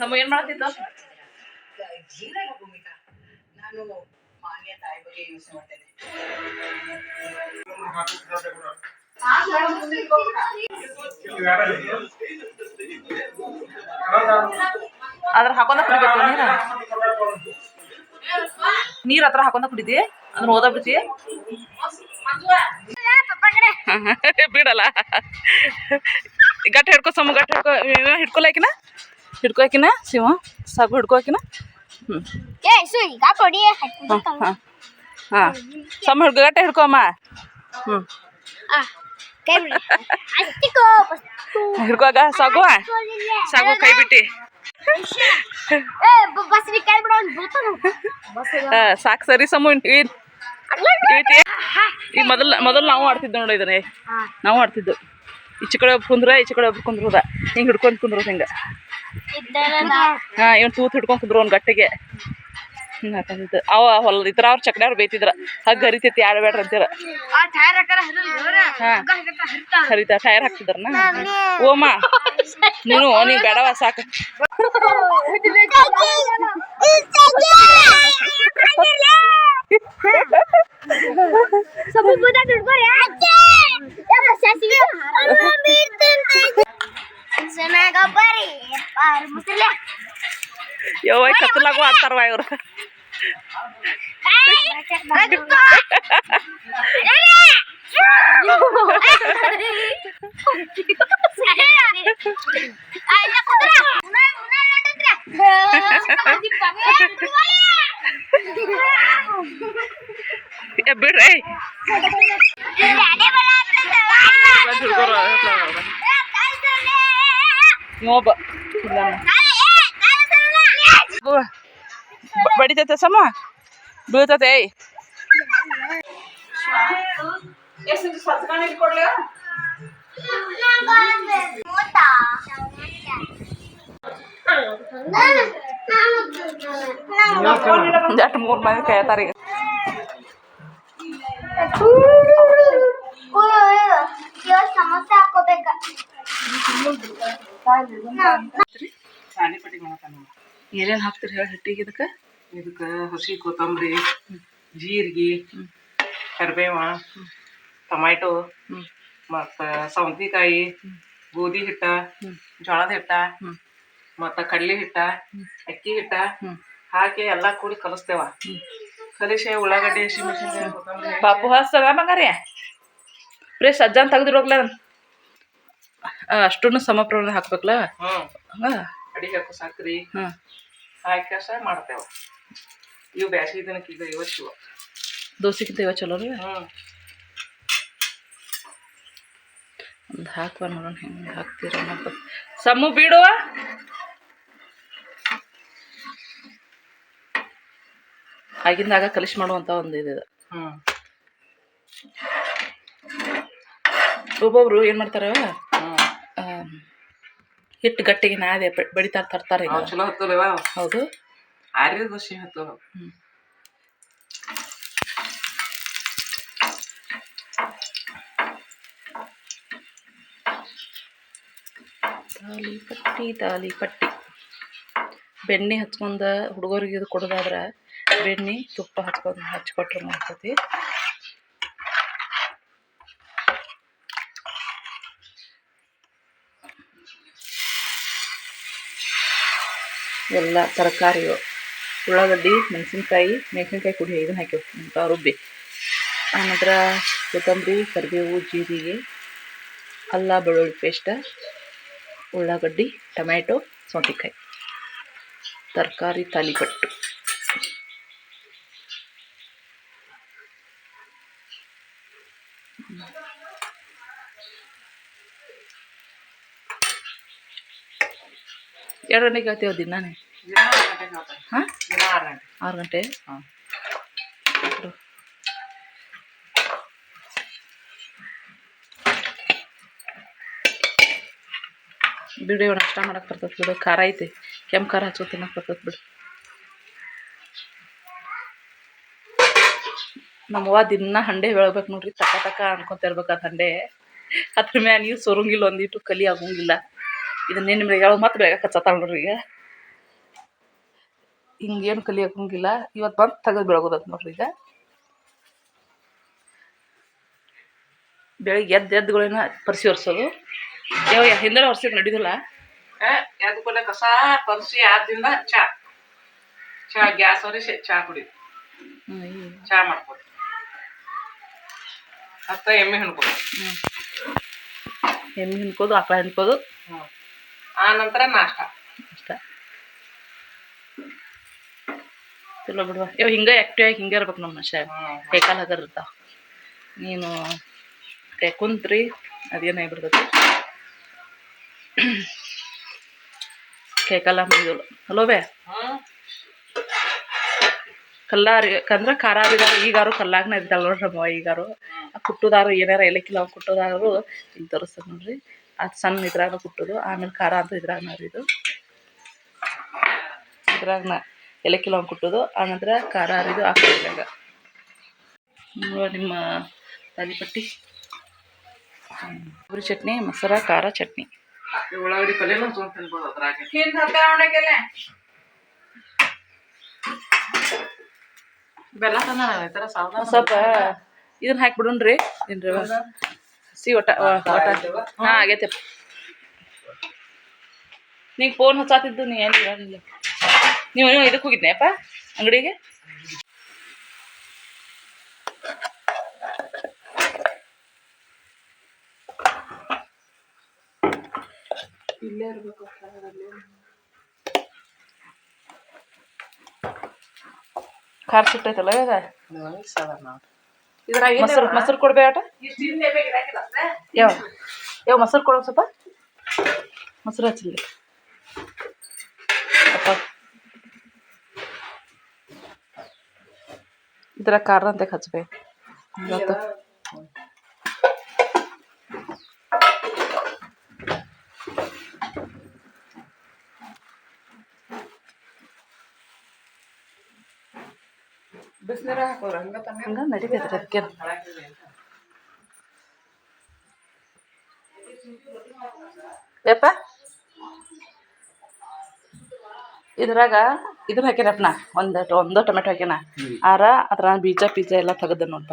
ನಮ್ಮ ಏನ್ ಮಾಡ್ತಿದ್ದ ಭೂಮಿಕಾ ನಾನು ಮಾನ್ಯ ಅದ್ರ ಹಾಕೊಂಡ ಕುಡಿಬೇಕು ನೀರ? ನೀರ್ ಹತ್ರ ಹಾಕೊಂಡ ಕುಡಿದಿ? ಅಂದ್ರೆ ಓದ ಬಿಡ್ತೀಯ? ಬಿಡಲ್ಲ. ಗಟ್ಟ ಹಿಡ್ಕೊ ಸಮ ಗಟ್ಟ ಹಿಡ್ಕೊ ಹಿಡ್ಕೊಲಾಕಿನ ಹಿಡ್ಕೊಕಿನ ಶಿವ ಸಾಕು ಹಿಡ್ಕೊಕಿನ ಹಾಂ ಹಾಂ. ಸಮ ಹಿಡ್ಕೊ ಗಟ್ಟ ಹಿಡ್ಕೊಮ್ಮ ಹ್ಞೂ ಆ ಕೈ ಬಿಡಿ. ಅಷ್ಟಿಕೋ ಹಿಡ್ಕೋಗ ಸಾಗುವ ಸಾಗು ಕೈ ಬಿಟ್ಟಿ. ಒಂದು ಸಾಕು ಸರಿ ಸಮು ಈ ಮೊದಲು ಮೊದಲು ನಾವು ಆಡ್ತಿದ್ದು ನೋಡಿ ಇದನ್ನ. ನಾವು ಆಡ್ತಿದ್ದು. ಈಚೆ ಕಡೆ ಒಬ್ಬ ಕುಂದ್ರ ಈಚೆ ಕಡೆ ಒಬ್ರು ಕುಂದ್ರದ ಹಿಂಗೆ ಹಿಡ್ಕೊಂಡು ಕುಂದ್ರದ ಹಿಂಗೆ. ಹಾಂ ಇವನು ತೂತ್ ಹಿಡ್ಕೊಂಡು ಕುಂದ್ರು ಅವ್ನು ಗಟ್ಟಿಗೆ. ಹಾಕೊಂಡಿದ್ದು ಅವ ಹೊಲ ಇದ್ರ ಅವ್ರು ಚಕ್ಡ್ಯಾವ್ರು ಬೇಯ್ತಿದ್ರ. ಹಗ್ಗ ಹರಿತೈತಿ ಅಂತೀರ. ಹಾಕಾರ ಹರಿಲ್ಲ ಹಾಂ. ಹರಿತಾ. ಟೈರ್ ಹಾಕ್ತಿದ್ರನ? ಓಮ್ಮ ನೀನು ನೀನು ಬೇಡವ ಸಾಕು. ಯವ್ವ ಕತ್ತಲಾಗೂ ಆಡ್ತಾರವ ಇವ್ರು. ಏ ಬಿಡ್ರಿ ಇನ್ನೊಬ್ಬ ಬಡಿತೈತೆ ಸಮ ಬೀಳ್ತೈತೆ ಏಯ್ ಜಟ್ ಮೂರು ಮಂದಿ ಕೈತಾರ ಈಗ ಸಮಸ್ಯೆ ಹಾಕೋಬೇಕ ಏನೇನು ಹಾಕ್ತೀರಿ ಹೇಳಿ ಹಿಟ್ಟಿಗೆ ಇದಕ್ಕೆ ಇದಕ್ಕೆ ಹಸಿ ಕೊತ್ತಂಬರಿ ಜೀರಿಗೆ ಕರಿಬೇವ ಟೊಮ್ಯಾಟೊ. ಮತ್ತು ಸೌಂತಿಕಾಯಿ ಗೋಧಿ ಹಿಟ್ಟ ಜೋಳದ ಹಿಟ್ಟ. ಮತ್ತು ಕಡಲೆ ಹಿಟ್ಟ ಅಕ್ಕಿ ಹಿಟ್ಟ ಹಾಕಿ ಎಲ್ಲ ಕೂಡಿ ಕಲಿಸ್ತೇವ. ಕಲಿಸಿ ಉಳ್ಳಾಗಡ್ಡಿ ಹಸಿಮೆಣಸಿನ್ಕಾಯಿ ಕೊತ್ತಂಬರಿ. ಪಾಪು ಹಸ್ತದ ಮಗಾರಿ ಪ್ರೇ ಸಜ್ಜಾನ್ ತೆಗ್ದಿರೋಗ್ಲ ಅಷ್ಟೂ ಸಮ ಪ್ರಮಾಣ ಹಾಕ್ಬೇಕಲ್ಲ? ಹಂಗ? ಅಡಿಗೆ ಹಾಕೋ ಸಕ್ರಿ. ಹಾಂ ಹಾಕಿ ಕೆಲಸ ಮಾಡ್ತೇವೆ. ಇವು ಬ್ಯಾಸಿಗೆ ದಿನಕ್ಕೆ ಈಗ ಇವತ್ತು ಶಿವ ದೋಸೆಗಿಂತ ಇವ ಚಲೋ ರೀ ಹ್ಞೂ ಒಂದು ಹಾಕುವ ನೋಡೋಣ ಹೆಂಗೆ ಹಾಕ್ತೀರ ಅನ್ನೋದು ಸಮ್ಮು ಬೀಡುವ. ಆಗಿಂದಾಗ ಕಲಿಶ್ ಮಾಡುವಂಥ ಒಂದು ಇದು ಹ್ಞೂ ಒಬ್ಬೊಬ್ರು ಏನು ಮಾಡ್ತಾರೆ ಹಿಟ್ಟು ಗಟ್ಟಿಗೆ ನಾದೆ ಬಡಿತಾ ತರ್ತಾರೆ ಚಲೋ ಹತ್ತಲವ ಹೌದು. ಆರ್ಯದ ದೋಸೆ ಹತ್ತವ ಹ್ಮ್. ತಾಲಿ ಪಟ್ಟಿ ತಾಲಿ ಪಟ್ಟಿ. ಬೆಣ್ಣೆ ಹಚ್ಕೊಂಡು ಹುಡುಗರಿಗೆ ಇದು ಕೊಡೋದಾದ್ರೆ ಬೆಣ್ಣೆ ತುಪ್ಪ ಹಚ್ಕೊಂಡು ಹಚ್ಕೊಟ್ರೆ ಮಾಡ್ತೈತಿ. ಎಲ್ಲ ತರಕಾರಿಗಳು. ಉಳ್ಳಾಗಡ್ಡಿ, ಮೆಣಸಿನ್ಕಾಯಿ ಮೆಣಸಿನ್ಕಾಯಿ ಕುಡಿ ಇದನ್ನ ಹಾಕಿವ್ ರುಬ್ಬಿ. ಆನಂತರ ಕೊತ್ತಂಬರಿ, ಕರಿಬೇವು, ಜೀರಿಗೆ, ಅಲ್ಲ, ಬೆಳ್ಳುಳ್ಳಿ ಪೇಸ್ಟ, ಉಳ್ಳಾಗಡ್ಡಿ, ಟೊಮ್ಯಾಟೊ, ಸೌತೆಕಾಯಿ. ತರಕಾರಿ ತಾಲಿಪಟ್ಟು ಎರಡು ಗಂಟೆಗೆ ಹೇಳ್ತೇವೆ ದಿನಾನೇ. ಹಾಂ ಆರು ಗಂಟೆ? ಹಾಂ. ಬಿಡು ಇವ್ ನಾಷ್ಟ ಮಾಡಕ್ಕೆ ಬರ್ತೈತೆ ಬಿಡು. ಖಾರ ಐತಿ. ಕೆಂಪು ಖಾರ ಹಚ್ಚೋ ತಿನ್ನಕ್ಕೆ ಬರ್ತೈತೆ ಬಿಡು. ನಮ್ಮವ್ವ ದಿನ ಹಂಡೆ ಬೆಳಬೇಕು ನೋಡ್ರಿ. ತಕ ತಕ ಅನ್ಕೊಂತ ಇರ್ಬೇಕಾದ ಹಂಡೆ. ಅದ್ರ ಮ್ಯಾಲ ನೀವು ಸೋರಂಗಿಲ್ಲ ಒಂದಿಟ್ಟು ಕಲಿ ಆಗೋಂಗಿಲ್ಲ. ಇದನ್ನೇನು ಹೇಳೋ ಮತ್ತೆ ಬೇಗ ಹಚ್ಚತ್ತಾಳ ನೋಡ್ರಿ ಈಗ. ಹಿಂಗೇನು ಕಲಿ ಹೋಗಿಲ್ಲ ಇವತ್ತು ಬಂದು ತೆಗೆದು ಬೆಳಗೋದತ್ ನೋಡ್ರಿ ಈಗ. ಬೆಳಿಗ್ಗೆ ಎದ್ದು ಎದ್ದುಗಳೇನ ಪರಿಸಿ ಒರೆಸೋದು. ಯಾವ ಹಿಂದೆ ಒರೆಸಿದ್ ನಡೀದಿಲ್ಲ. ಎದ್ದು ಕೂಡ ಕಸ ಪರಿಸಿ ಆದ್ರಿಂದ ಚಾ. ಚಾ ಗ್ಯಾಸ್ ಒರೆಸಿ ಚಾ ಕುಡಿ. ಚಾ ಮಾಡ್ಕೊಡಿ ಅತ್ತ ಎಮ್ಮೆ ಹಣ್ಕೊಡಿ. ಎಮ್ಮೆ ಹಿಂಡ್ಕೋದು ಆಕಳ ಹಿಂಡ್ಕೋದು ಆ ನಂತರ ನಾಷ್ಟ ಅಷ್ಟ ಚಲೋ ಬಿಡುವ ಇವ್ ಹಿಂಗೆ ಆಕ್ಟಿವ್ ಆಗಿ ಹಿಂಗೆ ಇರ್ಬೇಕು ನಮ್ಮ ಮನುಷ್ಯ. ಕೈಕಾಲ ಹಗರ್ ಇರ್ತಾವ. ನೀನು ಕೈ ಕುಂತ್ರಿ ಬಿಡ್ತೈತಿ ಕೈಕಾಲ ಮುಗಿದಲ್ಲ ಹಲೋ ಬೇ? ಕಲ್ಲಾರಿ ಕಲ್ಲಾರಿ ಖಾರ ಖಾರಾರಿದಾರು ಈಗಾರು ಕಲ್ಲಾಗ್ನ ಇದ್ದಲ್ಲ ನೋಡ್ರಿ ನಮ್ಮ ಈಗಾರು. ಆ ಕುಟ್ಟುದಾರು ಏನಾರ ಎಲೆಕಿಲ್ಲ ಅವು ಕುಟ್ಟುದಾರು ಇಲ್ಲಿ ತೋರಿಸ್ತದೆ ನೋಡ್ರಿ. ಅದು ಸಣ್ಣ ಇದ್ರಾಗ ಕುಟ್ಟುದು ಆಮೇಲೆ ಖಾರ ಅಂತ ಇದ್ರಾಗ ಇದು. ಇದ್ರಾಗ ಏಲಕ್ಕಿಲ್ಲ ಅವು ಕುಟ್ಟೋದು ಆನಂತರ ಖಾರ ಹರಿದು ಹಾಕಿದಾಗ ನಿಮ್ಮ ತಾಲಿಪಟ್ಟಿ ಕೊಬ್ಬರಿ ಚಟ್ನಿ ಮೊಸರ ಖಾರ ಚಟ್ನಿ. ಉಳ್ಳಾಗಡ್ಡಿ ಪಲ್ಯನೂ ತೊಗೊಂಡ್ ತಿನ್ಬೋದು ಅದ್ರಾಗ ಬೆಲ್ಲ ತಂದ ಸ್ವಲ್ಪ ಇದನ್ನ ಹಾಕ್ಬಿಡೋಣ್ರಿ ಏನ್ರಿ ಸಿ ಒಟ ಒಟ ಹಾಂ ಆಗೈತೆ. ನೀ ಫೋನ್ ಹಚ್ಚಾತಿದ್ದು ನೀ ಏನು ಇರಲಿಲ್ಲ. ನೀವು ನೀವು ಇದಕ್ಕೆ ಹೋಗಿದ್ನೆಪ್ಪ ಅಂಗಡಿಗೆ? ಇಲ್ಲೇ ಇರ್ಬೇಕು ಖಾರ ಸುಟ್ಟೈತಲ್ಲ ಇದ ಇದ್ರಾಗ ಮೊಸರು ಮೊಸರು ಕೊಡ್ಬೇಟ ಯಾವ? ಯಾವ ಮೊಸರು ಕೊಡೋ ಸ್ವಲ್ಪ. ಮೊಸರು ಹಚ್ಚಲಿ ಇದರ ಖಾರ ಅಂತ ಹಚ್ಬೇಕು ಹಂಗ ನಡೀತೈತ್ರಿ ಅದಕ್ಕೆ. ಯಪ್ಪ. ಇದ್ರಾಗ ಇದನ್ನ ಹಾಕ್ಯಾನಪ್ಪ ನಾ ಒಂದು ಒಂದು ಟೊಮೆಟೊ ಹಾಕ್ಯಾನ ಆರ ಅದ್ರ ಬೀಜ ಪೀಜ ಎಲ್ಲ ತೆಗೆದ ನೋಡ್ಪ?